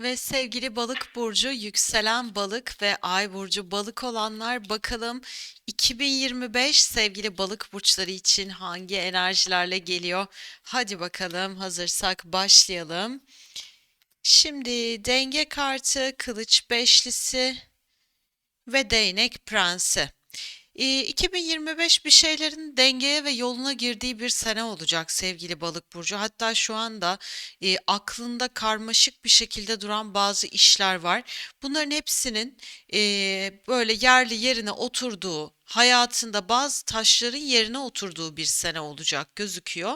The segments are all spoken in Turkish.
Ve sevgili balık burcu, yükselen balık ve ay burcu balık olanlar bakalım 2025 sevgili balık burçları için hangi enerjilerle geliyor? Hadi bakalım hazırsak başlayalım. Şimdi denge kartı, kılıç beşlisi ve değnek prensi. Ee, 2025 bir şeylerin dengeye ve yoluna girdiği bir sene olacak sevgili balık burcu. Hatta şu anda e, aklında karmaşık bir şekilde duran bazı işler var. Bunların hepsinin e, böyle yerli yerine oturduğu, hayatında bazı taşların yerine oturduğu bir sene olacak gözüküyor.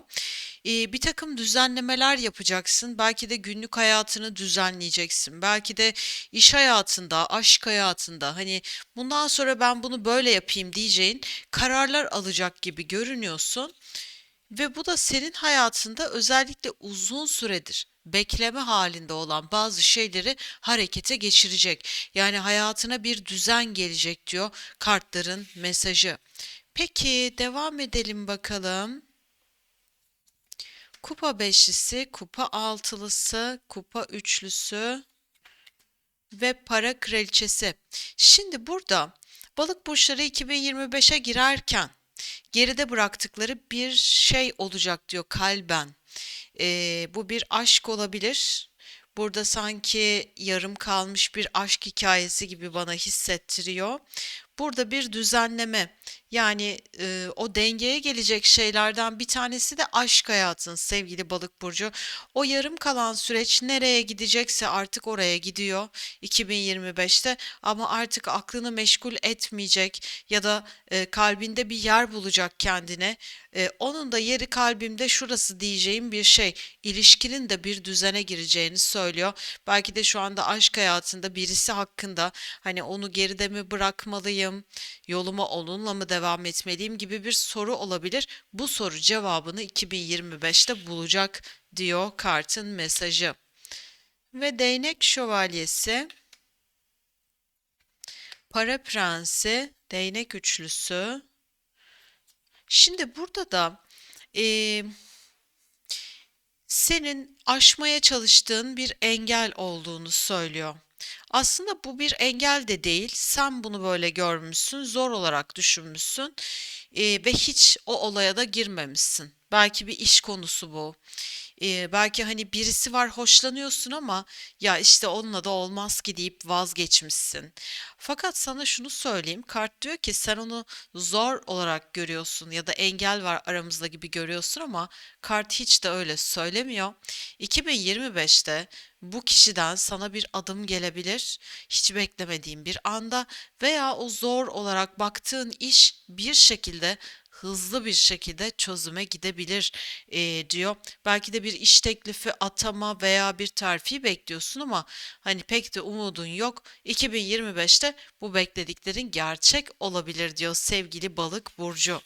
Ee, bir takım düzenlemeler yapacaksın. Belki de günlük hayatını düzenleyeceksin. Belki de iş hayatında, aşk hayatında hani bundan sonra ben bunu böyle yapayım diyeceğin kararlar alacak gibi görünüyorsun. Ve bu da senin hayatında özellikle uzun süredir bekleme halinde olan bazı şeyleri harekete geçirecek. Yani hayatına bir düzen gelecek diyor kartların mesajı. Peki devam edelim bakalım. Kupa beşlisi, kupa altılısı, kupa üçlüsü ve para kraliçesi. Şimdi burada balık burçları 2025'e girerken geride bıraktıkları bir şey olacak diyor kalben. Ee, bu bir aşk olabilir. Burada sanki yarım kalmış bir aşk hikayesi gibi bana hissettiriyor. Burada bir düzenleme yani e, o dengeye gelecek şeylerden bir tanesi de aşk hayatın sevgili balık burcu. O yarım kalan süreç nereye gidecekse artık oraya gidiyor 2025'te ama artık aklını meşgul etmeyecek ya da e, kalbinde bir yer bulacak kendine. E, onun da yeri kalbimde şurası diyeceğim bir şey. İlişkinin de bir düzene gireceğini söylüyor. Belki de şu anda aşk hayatında birisi hakkında hani onu geride mi bırakmalıyım, yoluma onunla mı devam etmeliyim gibi bir soru olabilir. Bu soru cevabını 2025'te bulacak diyor kartın mesajı. Ve değnek şövalyesi, para prensi, değnek üçlüsü. Şimdi burada da eee, senin aşmaya çalıştığın bir engel olduğunu söylüyor. Aslında bu bir engel de değil. Sen bunu böyle görmüşsün, zor olarak düşünmüşsün ve hiç o olaya da girmemişsin. Belki bir iş konusu bu. Eee, belki hani birisi var hoşlanıyorsun ama ya işte onunla da olmaz ki deyip vazgeçmişsin. Fakat sana şunu söyleyeyim. Kart diyor ki sen onu zor olarak görüyorsun ya da engel var aramızda gibi görüyorsun ama kart hiç de öyle söylemiyor. 2025'te bu kişiden sana bir adım gelebilir, hiç beklemediğin bir anda veya o zor olarak baktığın iş bir şekilde hızlı bir şekilde çözüme gidebilir eee, diyor. Belki de bir iş teklifi, atama veya bir terfi bekliyorsun ama hani pek de umudun yok. 2025'te bu beklediklerin gerçek olabilir diyor sevgili balık burcu.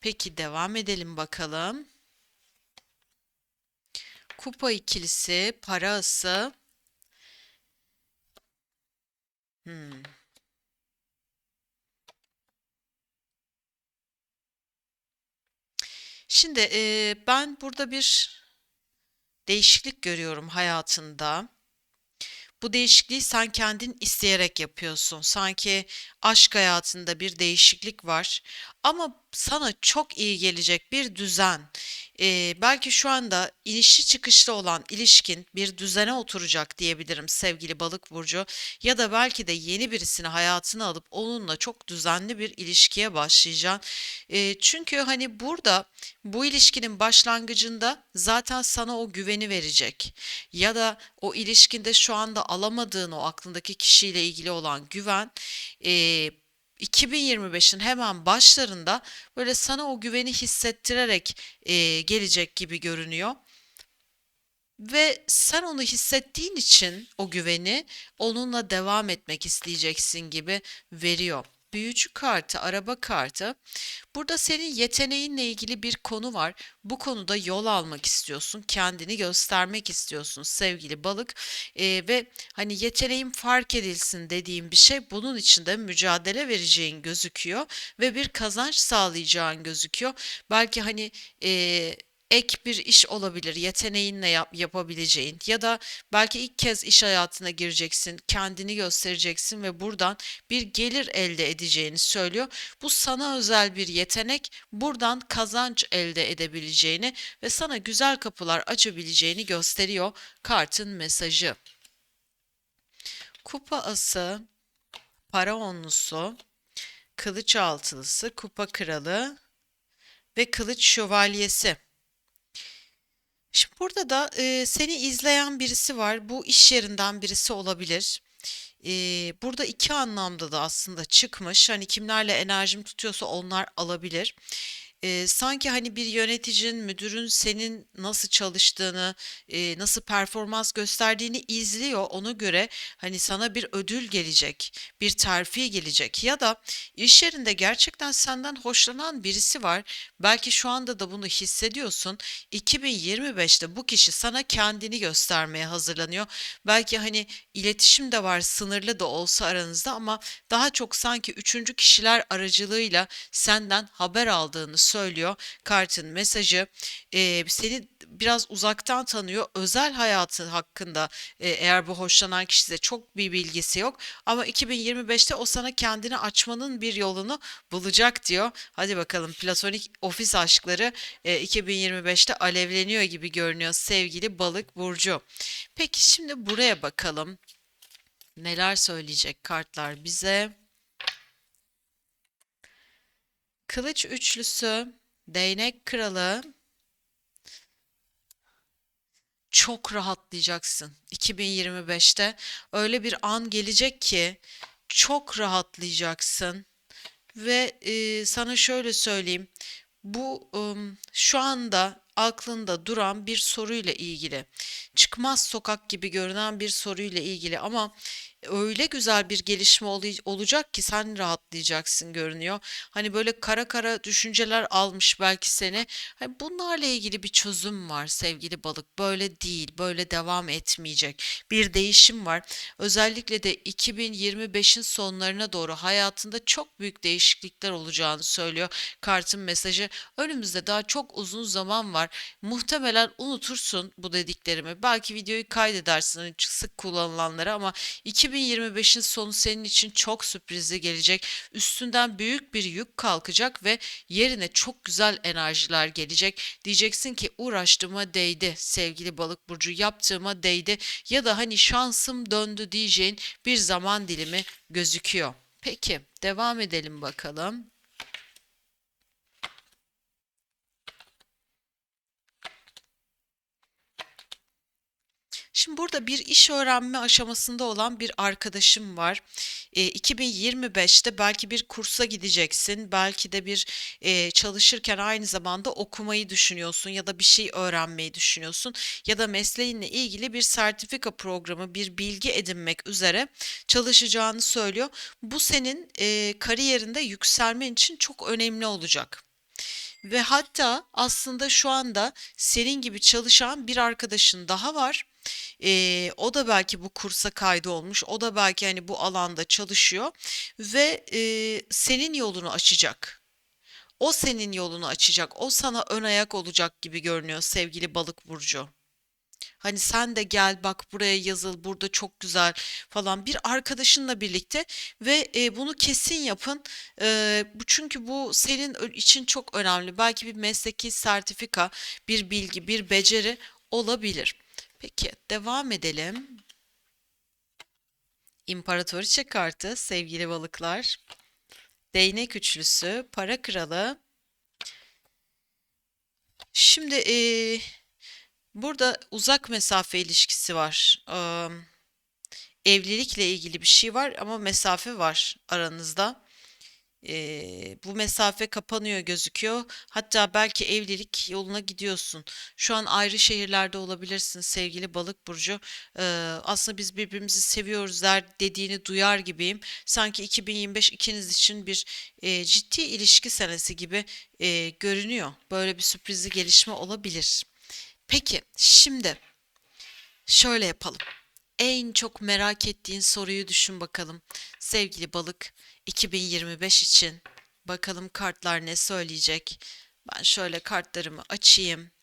Peki devam edelim bakalım. Kupa ikilisi, para ası. Hmm. Şimdi eee, ben burada bir değişiklik görüyorum hayatında. Bu değişikliği sen kendin isteyerek yapıyorsun. Sanki aşk hayatında bir değişiklik var ama sana çok iyi gelecek bir düzen. Ee, belki şu anda inişli çıkışlı olan ilişkin bir düzene oturacak diyebilirim sevgili balık burcu. Ya da belki de yeni birisini hayatına alıp onunla çok düzenli bir ilişkiye başlayacaksın. Ee, çünkü hani burada bu ilişkinin başlangıcında zaten sana o güveni verecek. Ya da o ilişkinde şu anda alamadığın o aklındaki kişiyle ilgili olan güven e, 2025'in hemen başlarında böyle sana o güveni hissettirerek e, gelecek gibi görünüyor. Ve sen onu hissettiğin için o güveni onunla devam etmek isteyeceksin gibi veriyor. Büyücü kartı, araba kartı. Burada senin yeteneğinle ilgili bir konu var. Bu konuda yol almak istiyorsun, kendini göstermek istiyorsun sevgili balık. Ee, ve hani yeteneğim fark edilsin dediğim bir şey bunun için de mücadele vereceğin gözüküyor ve bir kazanç sağlayacağın gözüküyor. Belki hani e, ek bir iş olabilir, yeteneğinle yap- yapabileceğin ya da belki ilk kez iş hayatına gireceksin, kendini göstereceksin ve buradan bir gelir elde edeceğini söylüyor. Bu sana özel bir yetenek, buradan kazanç elde edebileceğini ve sana güzel kapılar açabileceğini gösteriyor kartın mesajı. Kupa ası, para onlusu, kılıç altılısı, kupa kralı ve kılıç şövalyesi. Şimdi burada da e, seni izleyen birisi var. Bu iş yerinden birisi olabilir. E, burada iki anlamda da aslında çıkmış. Hani kimlerle enerjim tutuyorsa onlar alabilir. E, sanki hani bir yöneticin, müdürün senin nasıl çalıştığını, e, nasıl performans gösterdiğini izliyor. Ona göre hani sana bir ödül gelecek, bir terfi gelecek ya da iş yerinde gerçekten senden hoşlanan birisi var. Belki şu anda da bunu hissediyorsun. 2025'te bu kişi sana kendini göstermeye hazırlanıyor. Belki hani iletişim de var, sınırlı da olsa aranızda ama daha çok sanki üçüncü kişiler aracılığıyla senden haber aldığını söylüyor. Kartın mesajı Ee, seni biraz uzaktan tanıyor. Özel hayatı hakkında e, eğer bu hoşlanan kişi de çok bir bilgisi yok. Ama 2025'te o sana kendini açmanın bir yolunu bulacak diyor. Hadi bakalım platonik ofis aşkları e, 2025'te alevleniyor gibi görünüyor sevgili balık burcu. Peki şimdi buraya bakalım. Neler söyleyecek kartlar bize? Kılıç üçlüsü, değnek kralı, çok rahatlayacaksın. 2025'te öyle bir an gelecek ki çok rahatlayacaksın. Ve e, sana şöyle söyleyeyim. Bu ım, şu anda aklında duran bir soruyla ilgili. Çıkmaz sokak gibi görünen bir soruyla ilgili ama öyle güzel bir gelişme olacak ki sen rahatlayacaksın görünüyor. Hani böyle kara kara düşünceler almış belki seni. Hani bunlarla ilgili bir çözüm var sevgili balık. Böyle değil, böyle devam etmeyecek. Bir değişim var. Özellikle de 2025'in sonlarına doğru hayatında çok büyük değişiklikler olacağını söylüyor kartın mesajı. Önümüzde daha çok uzun zaman var. Muhtemelen unutursun bu dediklerimi. Belki videoyu kaydedersin hani sık kullanılanları ama 2025'in sonu senin için çok sürprizli gelecek. Üstünden büyük bir yük kalkacak ve yerine çok güzel enerjiler gelecek. Diyeceksin ki uğraştığıma değdi sevgili balık burcu yaptığıma değdi ya da hani şansım döndü diyeceğin bir zaman dilimi gözüküyor. Peki devam edelim bakalım. Şimdi burada bir iş öğrenme aşamasında olan bir arkadaşım var. E, 2025'te belki bir kursa gideceksin, belki de bir e, çalışırken aynı zamanda okumayı düşünüyorsun ya da bir şey öğrenmeyi düşünüyorsun ya da mesleğinle ilgili bir sertifika programı, bir bilgi edinmek üzere çalışacağını söylüyor. Bu senin e, kariyerinde yükselmen için çok önemli olacak. Ve hatta aslında şu anda senin gibi çalışan bir arkadaşın daha var. Ee, o da belki bu kursa kaydolmuş. O da belki hani bu alanda çalışıyor ve e, senin yolunu açacak. O senin yolunu açacak. O sana ön ayak olacak gibi görünüyor sevgili balık burcu. Hani sen de gel bak buraya yazıl burada çok güzel falan bir arkadaşınla birlikte ve e, bunu kesin yapın. E, bu çünkü bu senin için çok önemli. Belki bir mesleki sertifika, bir bilgi, bir beceri olabilir. Peki devam edelim. İmparatoriçe kartı sevgili balıklar. Değnek üçlüsü, para kralı. Şimdi e, burada uzak mesafe ilişkisi var. Eee, evlilikle ilgili bir şey var ama mesafe var aranızda. Eee, bu mesafe kapanıyor gözüküyor. Hatta belki evlilik yoluna gidiyorsun. Şu an ayrı şehirlerde olabilirsin sevgili balık burcu. Eee, aslında biz birbirimizi seviyoruz der dediğini duyar gibiyim. Sanki 2025 ikiniz için bir eee, ciddi ilişki senesi gibi eee, görünüyor. Böyle bir sürprizli gelişme olabilir. Peki, şimdi şöyle yapalım. En çok merak ettiğin soruyu düşün bakalım. Sevgili balık, 2025 için bakalım kartlar ne söyleyecek? Ben şöyle kartlarımı açayım.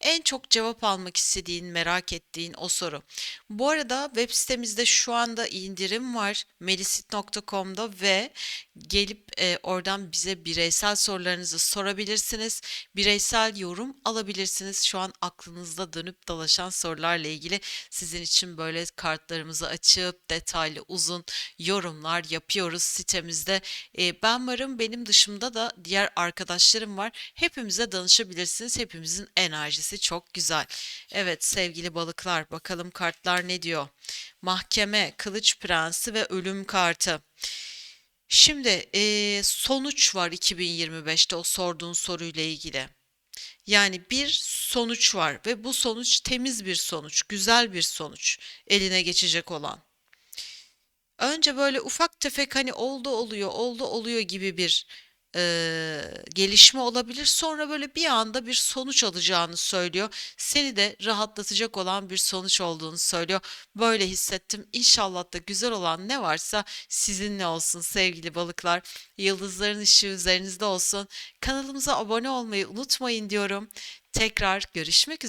En çok cevap almak istediğin, merak ettiğin o soru. Bu arada web sitemizde şu anda indirim var melisit.com'da ve gelip e, oradan bize bireysel sorularınızı sorabilirsiniz. Bireysel yorum alabilirsiniz. Şu an aklınızda dönüp dolaşan sorularla ilgili sizin için böyle kartlarımızı açıp detaylı uzun yorumlar yapıyoruz sitemizde. E, ben varım benim dışımda da diğer arkadaşlarım var. Hepimize danışabilirsiniz. Hepimizin enerjisi çok güzel. Evet sevgili balıklar bakalım kartlar ne diyor? Mahkeme, Kılıç Prensi ve Ölüm kartı. Şimdi eee, sonuç var 2025'te o sorduğun soruyla ilgili. Yani bir sonuç var ve bu sonuç temiz bir sonuç, güzel bir sonuç eline geçecek olan. Önce böyle ufak tefek hani oldu oluyor, oldu oluyor gibi bir eee, gelişme olabilir. Sonra böyle bir anda bir sonuç alacağını söylüyor. Seni de rahatlatacak olan bir sonuç olduğunu söylüyor. Böyle hissettim. İnşallah da güzel olan ne varsa sizinle olsun sevgili balıklar. Yıldızların ışığı üzerinizde olsun. Kanalımıza abone olmayı unutmayın diyorum. Tekrar görüşmek üzere.